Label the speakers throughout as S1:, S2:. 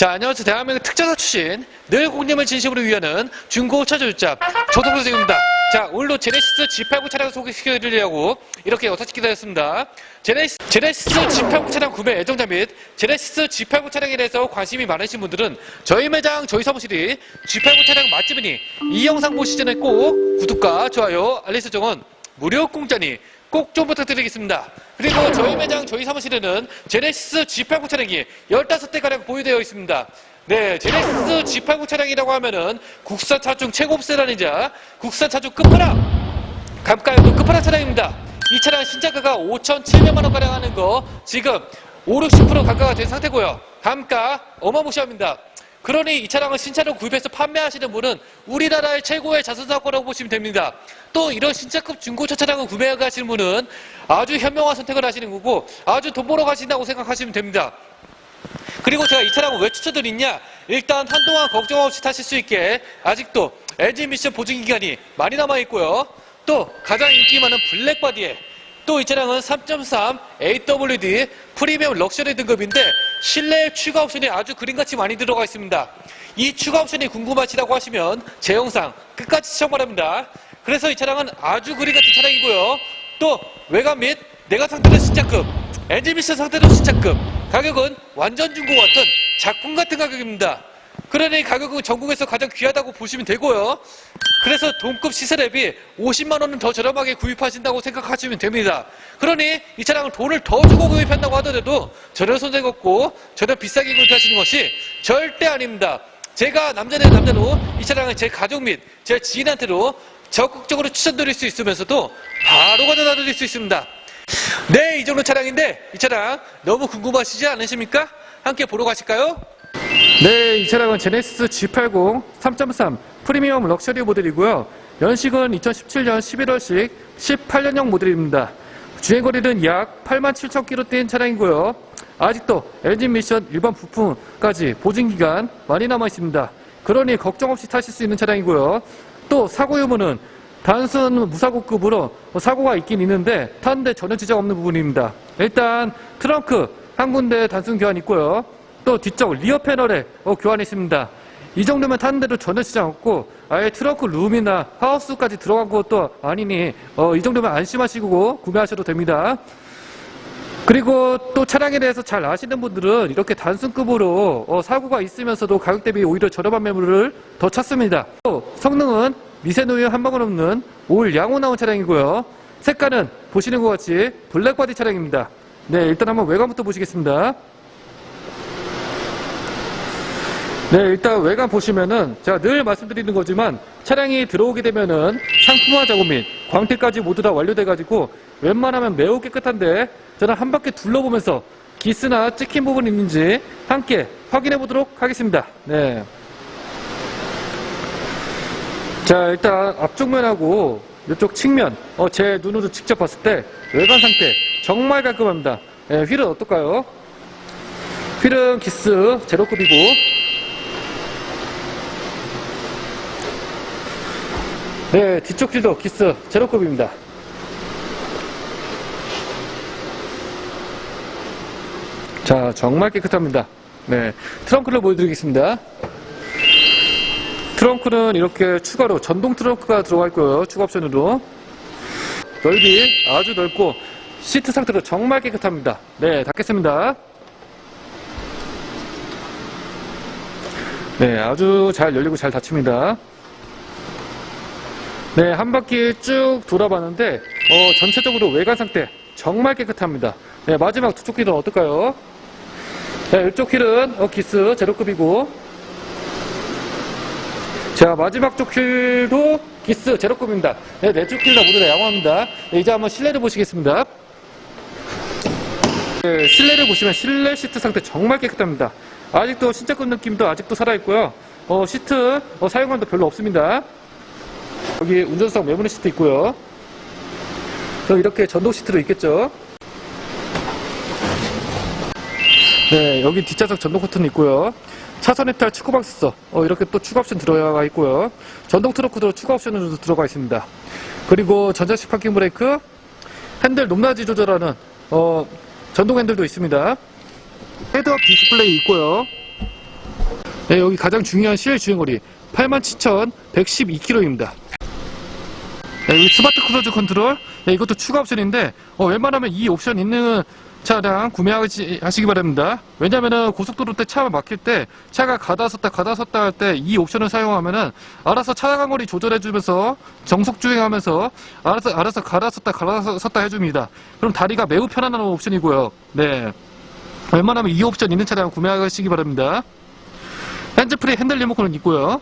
S1: 자, 안녕하세요. 대한민국 특전사 출신, 늘 공님을 진심으로 위하는 중고 차주자 조동선생입니다. 자, 오늘도 제네시스 G89 차량을 소개시켜드리려고 이렇게 6시 기다렸습니다. 제네시스, 제네시스 G89 차량 구매 애정자 및 제네시스 G89 차량에 대해서 관심이 많으신 분들은 저희 매장, 저희 사무실이 G89 차량 맛집이니 이 영상 보시기 전에 꼭 구독과 좋아요, 알림 설정은 무료 공짜니 꼭 좀 부탁드리겠습니다. 그리고 저희 매장, 저희 사무실에는 제네시스 G89 차량이 15대가량 보유되어 있습니다. 네, 제네시스 G89 차량이라고 하면은 국산 차 중 최고급 세단이자 국산 차 중 끝판왕 감가형도 끝판왕 차량입니다. 이 차량 신차가가 5,700만 원 가량 하는 거 지금 5, 60% 감가가 된 상태고요. 감가 어마무시합니다. 그러니 이 차량을 신차로 구입해서 판매하시는 분은 우리나라의 최고의 자선사고라고 보시면 됩니다. 또 이런 신차급 중고차 차량을 구매하시는 분은 아주 현명한 선택을 하시는 거고 아주 돈 벌어 가신다고 생각하시면 됩니다. 그리고 제가 이 차량을 왜 추천드리냐? 일단 한동안 걱정 없이 타실 수 있게 아직도 엔진 미션 보증 기간이 많이 남아 있고요. 또 가장 인기 많은 블랙바디에 또 이 차량은 3.3 AWD 프리미엄 럭셔리 등급인데 실내 추가 옵션이 아주 그림같이 많이 들어가 있습니다. 이 추가 옵션이 궁금하시다고 하시면 제 영상 끝까지 시청 바랍니다. 그래서 이 차량은 아주 그림 같은 차량이고요. 또 외관 및 내가 상태도 신차급, 엔진 미션 상태도 신차급, 가격은 완전 중고 같은 작품 같은 가격입니다. 그러니 가격은 전국에서 가장 귀하다고 보시면 되고요. 그래서 동급 시세 대비 50만 원은 더 저렴하게 구입하신다고 생각하시면 됩니다. 그러니 이 차량을 돈을 더 주고 구입한다고 하더라도 전혀 손색 없고 전혀 비싸게 구입하시는 것이 절대 아닙니다. 제가 남자 대 남자로 이 차량을 제 가족 및 제 지인한테도 적극적으로 추천드릴 수 있으면서도 바로 가져다 드릴 수 있습니다. 네, 이 정도 차량인데 이 차량 너무 궁금하시지 않으십니까? 함께 보러 가실까요? 네, 이 차량은 제네시스 G80 3.3 프리미엄 럭셔리 모델이고요. 연식은 2017년 11월식 18년형 모델입니다. 주행거리는 약 8만 7천 킬로 뛴 차량이고요. 아직도 엔진 미션 일반 부품까지 보증기간 많이 남아 있습니다. 그러니 걱정 없이 타실 수 있는 차량이고요. 또 사고 유무는 단순 무사고급으로 사고가 있긴 있는데 타는데 전혀 지장 없는 부분입니다. 일단 트렁크 한 군데 단순 교환 있고요. 또 뒤쪽 리어 패널에 어, 교환이 있습니다. 이 정도면 타는데도 전혀 지장 없고 아예 트렁크 룸이나 하우스까지 들어간 것도 아니니 어, 이 정도면 안심하시고 구매하셔도 됩니다. 그리고 또 차량에 대해서 잘 아시는 분들은 이렇게 단순급으로 어, 사고가 있으면서도 가격 대비 오히려 저렴한 매물을 더 찾습니다. 또 성능은 미세노유 한 방울 없는 올 양호 나온 차량이고요. 색깔은 보시는 것 같이 블랙바디 차량입니다. 네, 일단 한번 외관부터 보시겠습니다. 네, 일단 외관 보시면은 제가 늘 말씀드리는 거지만 차량이 들어오게 되면은 상품화 작업 및 광택까지 모두 다 완료돼가지고 웬만하면 매우 깨끗한데 저는 한 바퀴 둘러보면서 기스나 찍힌 부분 있는지 함께 확인해 보도록 하겠습니다. 네. 자, 일단 앞쪽면하고 이쪽 측면, 어, 제 눈으로 직접 봤을 때 외관 상태 정말 깔끔합니다. 네, 휠은 어떨까요? 휠은 기스 제로급이고 네, 뒤쪽 휠도 기스 제로급입니다. 자, 정말 깨끗합니다. 네, 트렁크를 보여드리겠습니다. 트렁크는 이렇게 추가로 전동 트렁크가 들어가 있고요. 추가 옵션으로. 넓이 아주 넓고 시트 상태도 정말 깨끗합니다. 네, 닫겠습니다. 네, 아주 잘 열리고 잘 닫힙니다. 네, 한 바퀴 쭉 돌아봤는데, 어, 전체적으로 외관 상태 정말 깨끗합니다. 네, 마지막 두쪽 휠은 어떨까요? 네, 이쪽 휠은 어, 기스 제로급이고, 자, 마지막 쪽 휠도 기스 제로급입니다. 네, 네쪽 휠다 모두 다 양호합니다. 네, 이제 한번 실내를 보시겠습니다. 네, 실내를 보시면 실내 시트 상태 정말 깨끗합니다. 아직도 신차급 느낌도 아직도 살아있고요. 어, 시트 어, 사용감도 별로 없습니다. 여기 운전석 매무늬 시트 있고요. 또 이렇게 전동 시트로 있겠죠. 네, 여기 뒷좌석 전동 커튼 있고요. 차선 이탈 축구방 스서 어, 이렇게 또 추가 옵션 들어가 있고요. 전동 트렁크도 추가 옵션으로 들어가 있습니다. 그리고 전자식 파킹 브레이크, 핸들 높낮이 조절하는 어, 전동 핸들도 있습니다. 헤드업 디스플레이 있고요. 네, 여기 가장 중요한 실내 주행거리 87,112km입니다. 네, 여기 스마트 크루즈 컨트롤 네, 이것도 추가 옵션인데 어, 웬만하면 이 옵션 있는 차량 구매하시기 바랍니다. 왜냐면은 고속도로 때 차 막힐 때 차가 가다 섰다 가다 섰다 할 때 이 옵션을 사용하면은 알아서 차간 거리 조절해주면서 정속 주행하면서 알아서 알아서 가다 섰다 가다 섰다 해줍니다. 그럼 다리가 매우 편안한 옵션이고요. 네. 웬만하면 이 옵션 있는 차량 구매하시기 바랍니다. 핸즈프리 핸들 리모컨은 있고요.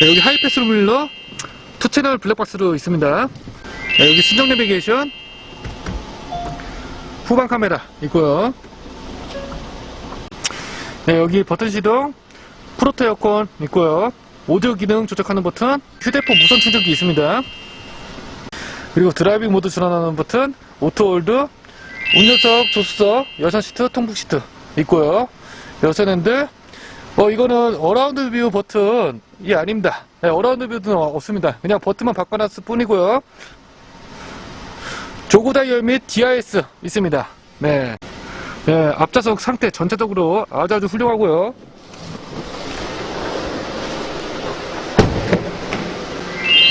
S1: 네, 여기 하이패스 루밀러 투 채널 블랙박스로 있습니다. 네, 여기 순정 내비게이션 후방 카메라 있고요. 네, 여기 버튼 시동 프로토 에어컨 있고요. 오디오 기능 조작하는 버튼 휴대폰 무선 충전기 있습니다. 그리고 드라이빙 모드 전환하는 버튼 오토 홀드 운전석, 조수석, 여선 시트, 통풍 시트 있고요. 여선 핸들 어, 이거는 어라운드 뷰 버튼이 아닙니다. 네, 어라운드 뷰는 없습니다. 그냥 버튼만 바꿔놨을 뿐이고요. 조고 다이얼 및 DIS 있습니다. 네. 네, 앞좌석 상태 전체적으로 아주 아주 훌륭하고요.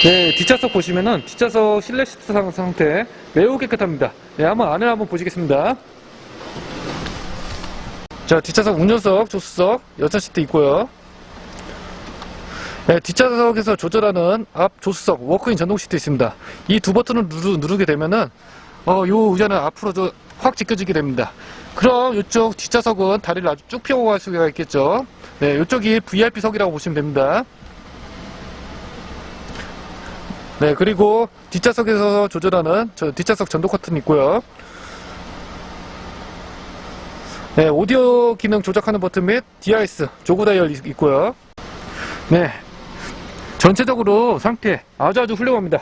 S1: 네, 뒷좌석 보시면은 뒷좌석 실내 시트 상- 상태 매우 깨끗합니다. 네, 한번 안을 한번 보시겠습니다. 자, 뒷좌석 운전석, 조수석, 여자 시트 있고요. 네, 뒷좌석에서 조절하는 앞 조수석, 워크인 전동 시트 있습니다. 이 두 버튼을 누르, 게 되면은, 어, 요 의자는 앞으로 저, 확 제껴지게 됩니다. 그럼 이쪽 뒷좌석은 다리를 아주 쭉 펴고 갈 수가 있겠죠. 네, 이쪽이 VIP석이라고 보시면 됩니다. 네, 그리고 뒷좌석에서 조절하는 저 뒷좌석 전동 커튼 있고요. 네, 오디오 기능 조작하는 버튼 및 DIS 조그 다이얼 있- 있고요. 네, 전체적으로 상태 아주 아주 훌륭합니다.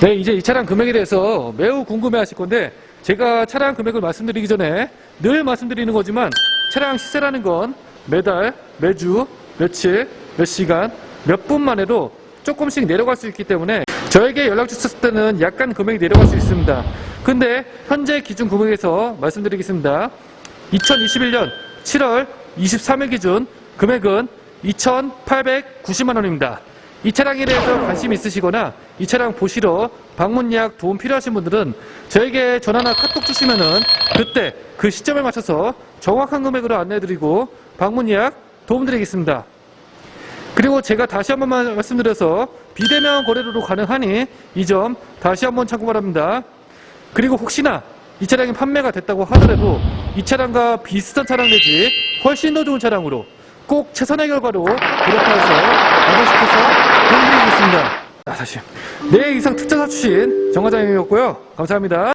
S1: 네, 이제 이 차량 금액에 대해서 매우 궁금해 하실 건데, 제가 차량 금액을 말씀드리기 전에 늘 말씀드리는 거지만, 차량 시세라는 건 매달, 매주, 며칠, 몇 시간, 몇 분만 해도 조금씩 내려갈 수 있기 때문에, 저에게 연락 주셨을 때는 약간 금액이 내려갈 수 있습니다. 근데, 현재 기준 금액에서 말씀드리겠습니다. 2021년 7월 23일 기준 금액은 2,890만 원입니다. 이 차량에 대해서 관심 있으시거나 이 차량 보시러 방문 예약 도움 필요하신 분들은 저에게 전화나 카톡 주시면은 그때 그 시점에 맞춰서 정확한 금액으로 안내해드리고 방문 예약 도움드리겠습니다. 그리고 제가 다시 한 번 만- 말씀드려서 비대면 거래로도 가능하니 이 점 다시 한번 참고 바랍니다. 그리고 혹시나 이 차량이 판매가 됐다고 하더라도 이 차량과 비슷한 차량 내지 훨씬 더 좋은 차량으로 꼭 최선의 결과로 그렇다해서 완료시켜서 보내드리겠습니다. 아, 다시. 네, 이상 특자사 출신 정과장이었고요. 감사합니다.